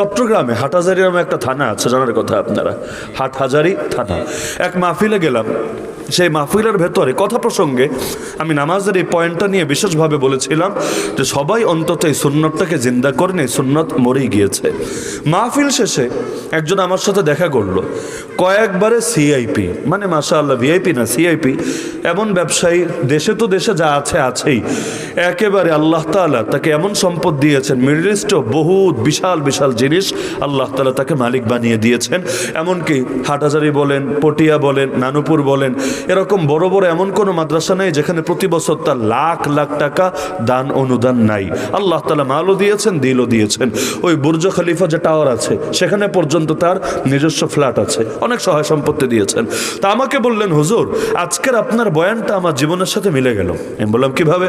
চট্টগ্রামে হাটহাজারি নামে একটা থানা আছে জানার কথা আপনারা। হাটহাজারি থানা। এক মাহফিলে গেলাম। সেই মাহফিলের ভেতরে কথা প্রসঙ্গে আমি নামাজের এই পয়েন্টটা নিয়ে বিশেষভাবে বলেছিলাম যে সবাই অন্তত এই সুন্নতটাকে জিন্দা করে এই সুন্নত মরেই গিয়েছে। মাহফিল শেষে একজন আমার সাথে দেখা করল। কয়েকবারে সিআইপি মানে মাসা আল্লাহ ভিআইপি না সিআইপি এমন ব্যবসায়ী, দেশে তো দেশে যা আছে, আছেই। একেবারে আল্লাহ তাআলা তাকে এমন সম্পদ দিয়েছেন মিডল ইস্টও বহুত বিশাল বিশাল জিনিস আল্লাহ তাআলা তাকে মালিক বানিয়ে দিয়েছেন। এমনকি হাটহাজারি বলেন, পটিয়া বলেন, নানুপুর বলেন এরকম বড় বড় এমন কোনো মাদ্রাসা নেই যেখানে প্রতি বছর তার লাখ লাখ টাকা দান অনুদান নাই। আল্লাহ তালা মালও দিয়েছেন, দিলও দিয়েছেন। ওই বুর্জ খালিফা যে টাওয়ার আছে, সেখানে পর্যন্ত তার নিজস্ব ফ্ল্যাট আছে। অনেক সহায় সম্পত্তি দিয়েছেন। তা আমাকে বললেন, হুজুর, আজকের আপনার বয়ানটা আমার জীবনের সাথে মিলে গেল। আমি বললাম, কীভাবে?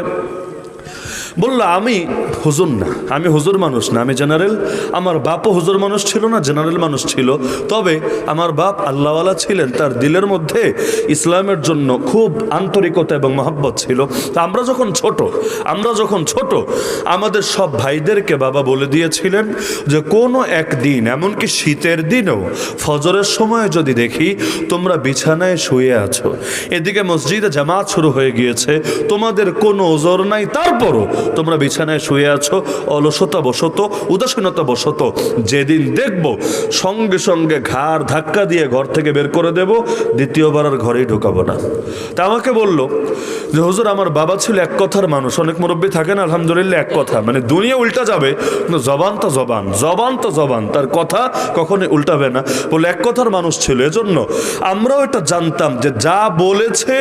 বলল, আমি হুজুর না, আমি হুজুর মানুষ না, আমি জেনারেল। আমার বাপও হুজুর মানুষ ছিল না, জেনারেল মানুষ ছিল। তবে আমার বাপ আল্লাহওয়ালা ছিলেন, তার দিলের মধ্যে ইসলামের জন্য খুব আন্তরিকতা এবং মহাব্বত ছিল। তা আমরা যখন ছোট, আমরা যখন ছোট, আমাদের সব ভাইদেরকে বাবা বলে দিয়েছিলেন যে, কোনো একদিন, এমনকি শীতের দিনেও, ফজরের সময় যদি দেখি তোমরা বিছানায় শুয়ে আছো, এদিকে মসজিদে জামাত শুরু হয়ে গিয়েছে, তোমাদের কোনো ওজর নাই, তারপরও তোমরা বিছানায় শুয়ে আছো অলসতা বসত উদাসীনতা বসত যেদিন দেখব, সঙ্গে সঙ্গে ঘাড় ধাক্কা দিয়ে ঘর থেকে বের করে দেব, দ্বিতীয়বার আর ঘরেই ঢোকাবো না। তা আমাকে বলল যে হুজুর, আমার বাবা ছিল এক কথার মানুষ, অনেক মুরব্বী থাকেন, আলহামদুলিল্লাহ এক কথা। মানে দুনিয়া উল্টা যাবে জবান তো জবান জবান তো জবান, তার কথা কখনোই উল্টাবে না। বলে এক কথার মানুষ ছিল, এজন্য আমরাও এটা জানতাম যে যা বলেছে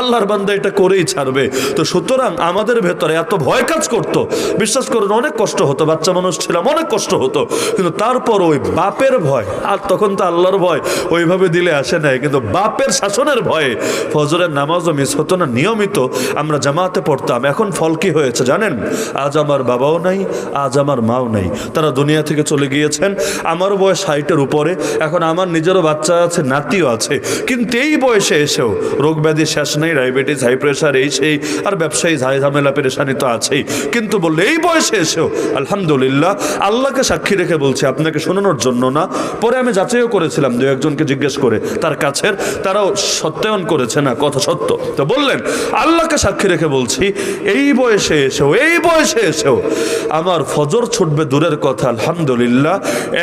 আল্লাহর বান্দা এটা করেই ছাড়বে। তো সুতরাং আমাদের ভেতরে এত ভয় কাজ করতো, বিশ্বাস করুন, অনেক কষ্ট হতো, বাচ্চা মানুষ ছিলাম, অনেক কষ্ট হতো। কিন্তু তারপর ওই বাপের ভয়, আর তখন তো আল্লাহর ভয়, ওইভাবে দিলে আসে নাই। কিন্তু বাপের শাসনের ভয়ে ফজরের নামাজও মিস হতো না, নিয়মিত আমরা জামাতে পড়তাম। এখন ফল কি হয়েছে জানেন? আজ আমার বাবাও নাই, আজ আমার মাও নাই। তারা দুনিয়া থেকে চলে গিয়েছেন আমারও বয়স ষাটের উপরে, এখন আমার নিজেরও বাচ্চা আছে, নাতিও আছে। কিন্তু এই বয়সে এসেও রোগ ব্যাধি শেষ নেই, ডায়াবেটিস, হাই প্রেশার, এই সেই, আর ব্যবসায়ী ঝাই ঝামেলা পেরেশানি তো আছেই। কিন্তু বললে এই বয়সে এসেও, আলহামদুলিল্লাহ, আল্লাহকে সাক্ষী রেখে বলছি, আপনাকে শোনানোর জন্য না। পরে আমি যাচাইও করেছিলাম দু একজনকে জিজ্ঞেস করে, তার কাছের, তারাও সত্যায়ন করেছে না, কথা সত্য। তো বললেন আল্লাহকে সাক্ষী রেখে বলছি, এই বয়সে এসেও এই বয়সে এসেও আমার ফজর ছুটবে দূরের কথা, আলহামদুলিল্লাহ,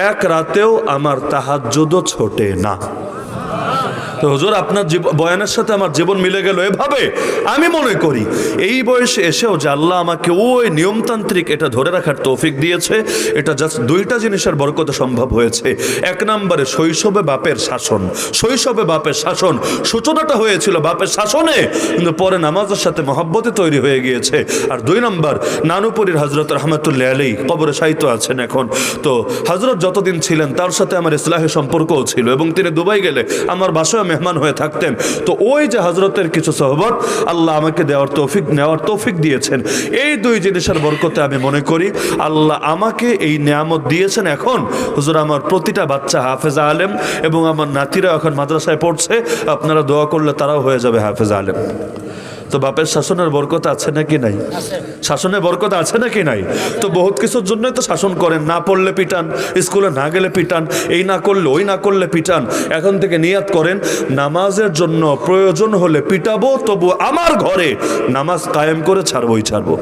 এক রাতেও আমার তাহাজ্জুদও ছোটে না। তো হুজুর, আপনার বয়ানের সাথে আমার জীবন মিলে গেল এভাবে? আমি মনে করি, এই বয়সে এসেও যে আল্লাহ আমাকে ওই নিয়মতান্ত্রিক এটা ধরে রাখার তৌফিক দিয়েছে, এটা জাস্ট দুইটা জিনিসের বরকতে সম্ভব হয়েছে। এক নম্বরে শৈশবে বাপের শাসন, শৈশবে বাপের শাসন, সূচনাটা হয়েছিল বাপের শাসনে, কিন্তু পরে নামাজের সাথে মহাব্বতে তৈরি হয়ে গিয়েছে। আর দুই নম্বর, নানুপুরীর হজরত রহমতুল্লাহ আলী কবরে সাহিত্য আছেন এখন। তো হজরত যতদিন ছিলেন, তার সাথে আমার ইসলাহের সম্পর্কও ছিল এবং তিনি দুবাই গেলে আমার বাসায় মেহমান হয়ে থাকতেন। তো ওই যে হজরতের কিছু সহবত, আল্লাহ আমাকে দেওয়ার তৌফিক, নেওয়ার তৌফিক দিয়েছেন। এই দুই জিনিসের বরকতে আমি মনে করি, আল্লাহ আমাকে এই নিয়ামত দিয়েছেন এখন। হুজুর, আমার প্রতিটা বাচ্চা হাফেজা আলেম এবং আমার নাতিরা এখন মাদ্রাসায় পড়ছে। আপনারা দোয়া করলে তারাও হয়ে যাবে হাফেজা আলেম। তো বাপের শাসনের বরকত আছে নাকি নাই? শাসনের বরকত আছে নাকি নাই? তো বহুত কিছুর জন্যই তো শাসন করেন, না পড়লে পিটান, স্কুলে না গেলে পিটান, এই না করলে ওই না করলে পিটান। এখন থেকে নিয়াত করেন, নামাজের জন্য প্রয়োজন হলে পিটাবো, তবু আমার ঘরে নামাজ কায়েম করে ছাড়বই ছাড়বো।